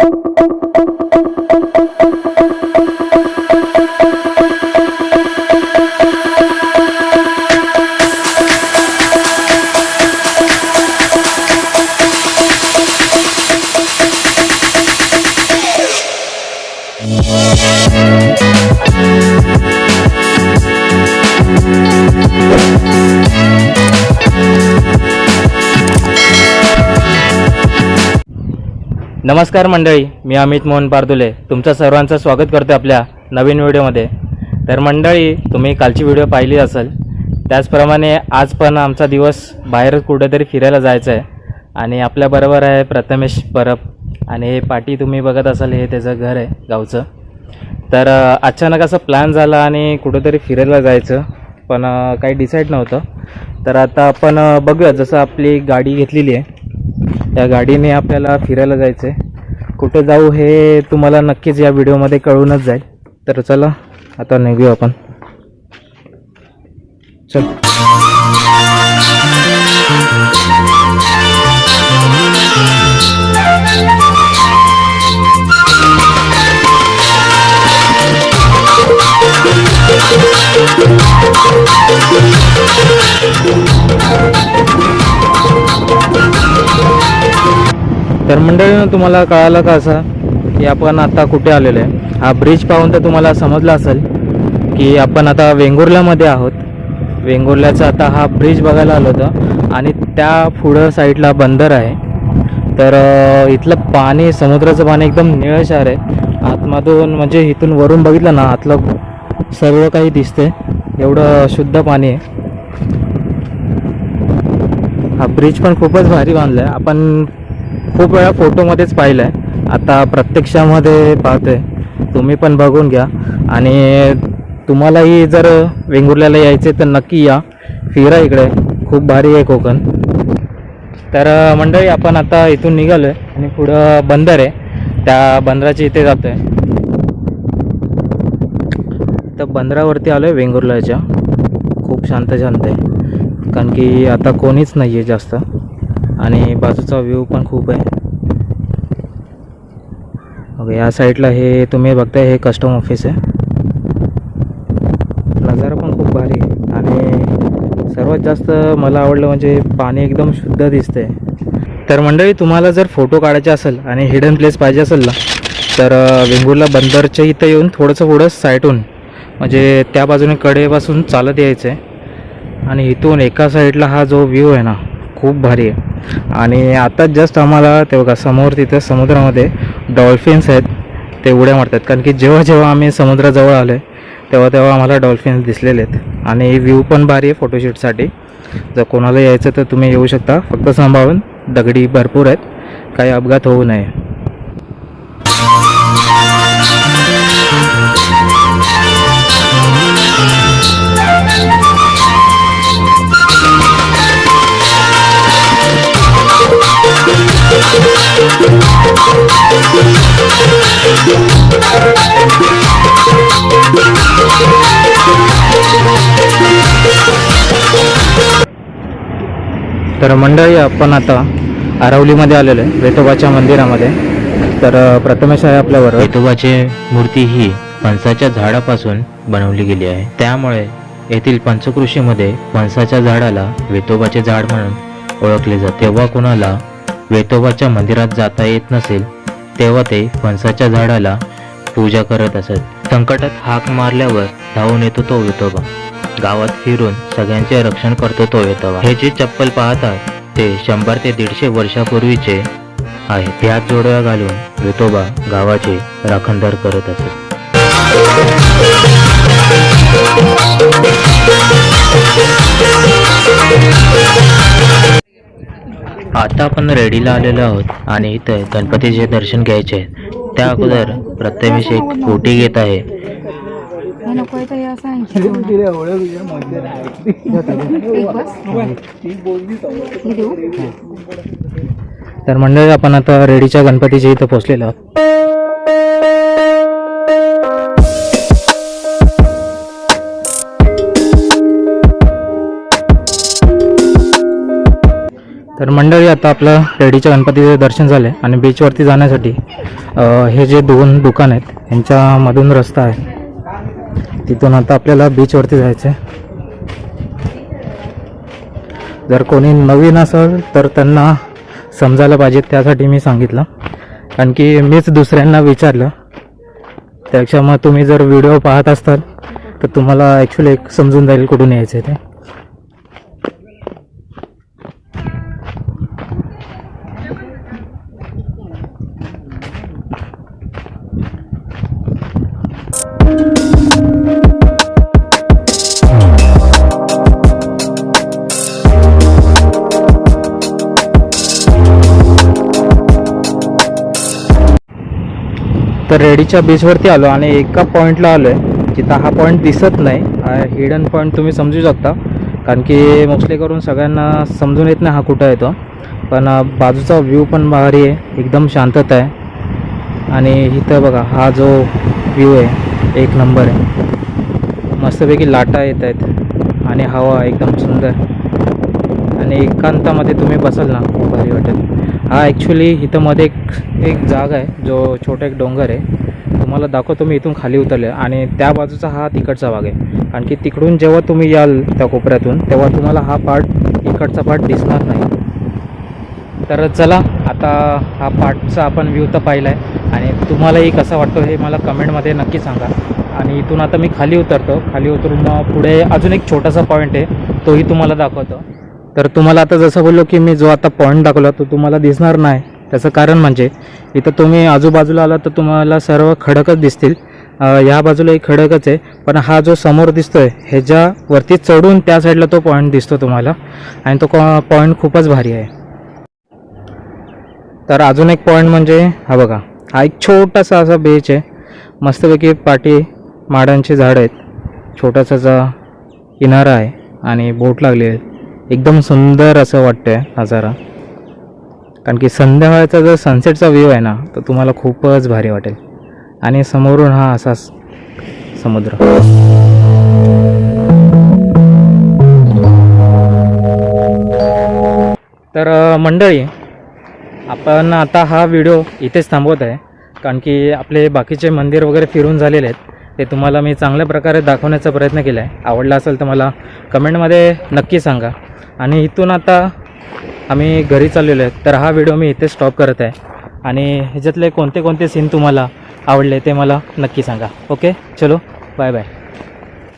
you. नमस्कार मंडळी मी अमित मोहन पारदुले. तुमचं सर्वांचं स्वागत करतो आपल्या नवीन व्हिडिओमध्ये. तर मंडळी तुम्ही कालची व्हिडिओ पाहिली असेल त्याचप्रमाणे आज पण आमचा दिवस बाहेर कुठेतरी फिरायला जायचं आहे आणि आपल्याबरोबर आहे प्रथमेश परब. आणि हे पाठी तुम्ही बघत असाल हे त्याचं घर आहे गावचं. तर अचानक असा प्लॅन झाला आणि कुठेतरी फिरायला जायचं पण काही डिसाईड नव्हतं. तर आता आपण बघूया. जसं आपली गाडी घेतलेली आहे त्या गाडीने आपल्याला फिरायला जायचं आहे कुठे जाऊ हे तुम्हाला नक्कीच या व्हिडिओमध्ये कळूनच जाईल. तर चला आता निघूया आपण. चल. तर मंडळीनं तुम्हाला कळालं का असं की आपण आता कुठे आलेलो आहे? हा ब्रिज पाहून तर तुम्हाला समजलं असेल की आपण आता वेंगुर्ल्यामध्ये आहोत. वेंगुर्ल्याचा आता हा ब्रिज बघायला आलो होतं आणि त्या पुढं साईडला बंदर आहे. तर इथलं पाणी समुद्राचं पाणी एकदम निळशार आहे. आतमधून म्हणजे इथून वरून बघितलं ना आतलं सर्व काही दिसते एवढं शुद्ध पाणी आहे. हा ब्रिज पण खूपच भारी बांधला आहे आपण खूप वेळा फोटोमध्येच पाहिलं आहे आता प्रत्यक्षामध्ये पाहतोय. तुम्ही पण बघून घ्या. आणि तुम्हालाही जर वेंगुर्ल्याला यायचे तर नक्की या. फिरा इकडे. खूप भारी आहे कोकण. तर मंडळी आपण आता इथून निघालो आहे आणि पुढं बंदर आहे. त्या बंदराच्या इथे जातो आहे तर बंदरावरती आलो आहे वेंगुर्ल्याच्या. खूप शांत शांत आहे. कारण की आता कोणीच नाही आहे जास्त. आणि बाजूचा व्ह्यू पण खूप आहे. या साईडला हे तुम्ही बघताय हे कस्टम ऑफिस आहे. नजारा पण खूप भारी आहे. आणि सर्वात जास्त मला आवडलं म्हणजे पाणी एकदम शुद्ध दिसतंय. तर मंडळी तुम्हाला जर फोटो काढायचे असेल आणि हिडन प्लेस पाहिजे असेल ना तर वेंगुर्ला बंदरच्या इथं येऊन थोडंसं पुढं साईटहून म्हणजे त्या बाजूने कडेपासून चालत यायचं आहे आणि इथून एका साईडला हा जो व्ह्यू आहे ना खूप भारी आहे. आणि आता जस्ट आम्हाला ते बघा समोर तिथं समुद्रामध्ये डॉल्फिन्स आहेत ते उड्या मारतात. कारण की जेव्हा जेव्हा आम्ही समुद्राजवळ आलो आहे तेव्हा तेव्हा आम्हाला डॉल्फिन्स दिसलेले आहेत. आणि व्ह्यू पण भारी आहे फोटोशूटसाठी जर कोणाला यायचं तर तुम्ही येऊ शकता. फक्त सांभाळून दगडी भरपूर आहेत. काही अपघात होऊ नये. तर मंडळी आपण आता आरवलीमध्ये आलेलो आहे वेतोबाच्या मंदिरामध्ये. तर प्रथमेश आहे आपल्यावर. वेतोबाची मूर्ती ही फणसाच्या झाडापासून बनवली गेली आहे. त्यामुळे येथील पंचकृषीमध्ये फणसाच्या झाडाला वेतोबाचे झाड म्हणून ओळखले जाते. तेव्हा कुणाला वेतोबाच्या मंदिरात जाता येत नसेल तेव्हा ते फणसाच्या झाडाला पूजा करत असत. संकटात हाक मारल्यावर धावून येतो तो वेतोबा गावात फिरून सगळ्यांचे रक्षण करतो तो वेतोबा हे जे चप्पल पाहतात ते शंभर ते दीडशे वर्षापूर्वीचे आहे यात जोडव्या घालून विठोबा गावाचे राखणदार करत असत. आता आपण रेडीला आलेलो आहोत आणि इथं गणपतीचे दर्शन घ्यायचे आहे त्या अगोदर प्रथमेश एक कोटी घेत आहे. तर तर मंडळी आपण आता रेडीच्या गणपतीच्या इथं पोहोचलेलो आहोत. तर मंडळी आता आपलं रेडीच्या गणपतीचे दर्शन झाले आणि बीचवरती जाण्यासाठी हे जे दोन दुकान आहेत यांच्यामधून रस्ता आहे. तिथून आता आपल्याला बीचवरती जायचं आहे जर कोणी नवीन असेल तर त्यांना समजायला पाहिजे त्यासाठी मी सांगितलं. कारण की मीच दुसऱ्यांना विचारलं. त्यापेक्षा मग तुम्ही जर व्हिडिओ पाहत असाल तर तुम्हाला ॲक्च्युली एक समजून जाईल कुठून यायचं आहे ते. तर रेडीच्या बीचवरती आलो आणि एका पॉईंटला आलो आहे जिथं हा पॉईंट दिसत नाही. हिडन पॉईंट तुम्ही समजू शकता कारण की मोस्टली करून सगळ्यांना समजून येत नाही हा कुठं येतो. पण बाजूचा व्ह्यू पण भारी आहे एकदम शांतता आहे. आणि इथं बघा हा जो व्ह्यू आहे एक नंबर आहे. मस्तपैकी लाटा येत आहेत आणि हवा एकदम सुंदर. आणि एकांतामध्ये तुम्ही बसाल ना खूप भारी वाटेल. हा ॲक्च्युली इथं मध्ये एक एक जागा आहे जो छोटा एक डोंगर आहे. तुम्हाला दाखवतो मी इथून खाली उतरले आणि त्या बाजूचा हा तिकडचा भाग आहे. कारण की तिकडून जेव्हा तुम्ही याल त्या कोपऱ्यातून तेव्हा तुम्हाला हा पार्ट इकडचा पार्ट दिसणार नाही. तर चला आता हा पार्टचा आपण व्ह्यू तर पाहिला आहे आणि तुम्हालाही कसा वाटतो हे मला कमेंटमध्ये नक्की सांगा. आणि इथून आता मी खाली उतरतो. खाली उतरून मग पुढे अजून एक छोटासा पॉईंट आहे तोही तुम्हाला दाखवतो. तर तुम्हाला आता जसं बोललो की मी जो आता पॉईंट दाखवला तो तुम्हाला दिसणार नाही. त्याचं कारण म्हणजे इथं तुम्ही आजूबाजूला आला तर तुम्हाला सर्व खडकच दिसतील. ह्या बाजूला एक खडकच आहे पण हा जो समोर दिसतोय ह्याच्यावरती चढून त्या साईडला तो पॉईंट दिसतो तुम्हाला. आणि तो पॉईंट खूपच भारी आहे. तर अजून एक पॉईंट म्हणजे हा बघा हा एक छोटासा असा बेच आहे. मस्तपैकी पाठी माडांची झाडं आहेत. छोटासाचा किनारा आहे आणि बोट लागली आहे एकदम सुंदर असं वाटतंय नजारा कारण की संध्याकाळचा जर सनसेटचा व्ह्यू आहे ना तर तुम्हाला खूपच भारी वाटेल. आणि समोरून हा असाच समुद्र. तर मंडळी आपण आता हा व्हिडिओ इथेच थांबवत आहे. कारण की आपले बाकीचे मंदिर वगैरे फिरून झालेले आहेत. ते तुम्हाला मी चांगल्या प्रकारे दाखवण्याचा प्रयत्न केला आहे आवडला असेल तर मला कमेंटमध्ये नक्की सांगा. आणि इथून आता आम्ही घरी चाललेलो आहे. तर हा व्हिडिओ मी इथे स्टॉप करत आहे. आणि ह्याच्यातले कोणते कोणते सीन तुम्हाला आवडले ते मला नक्की सांगा. ओके चलो बाय बाय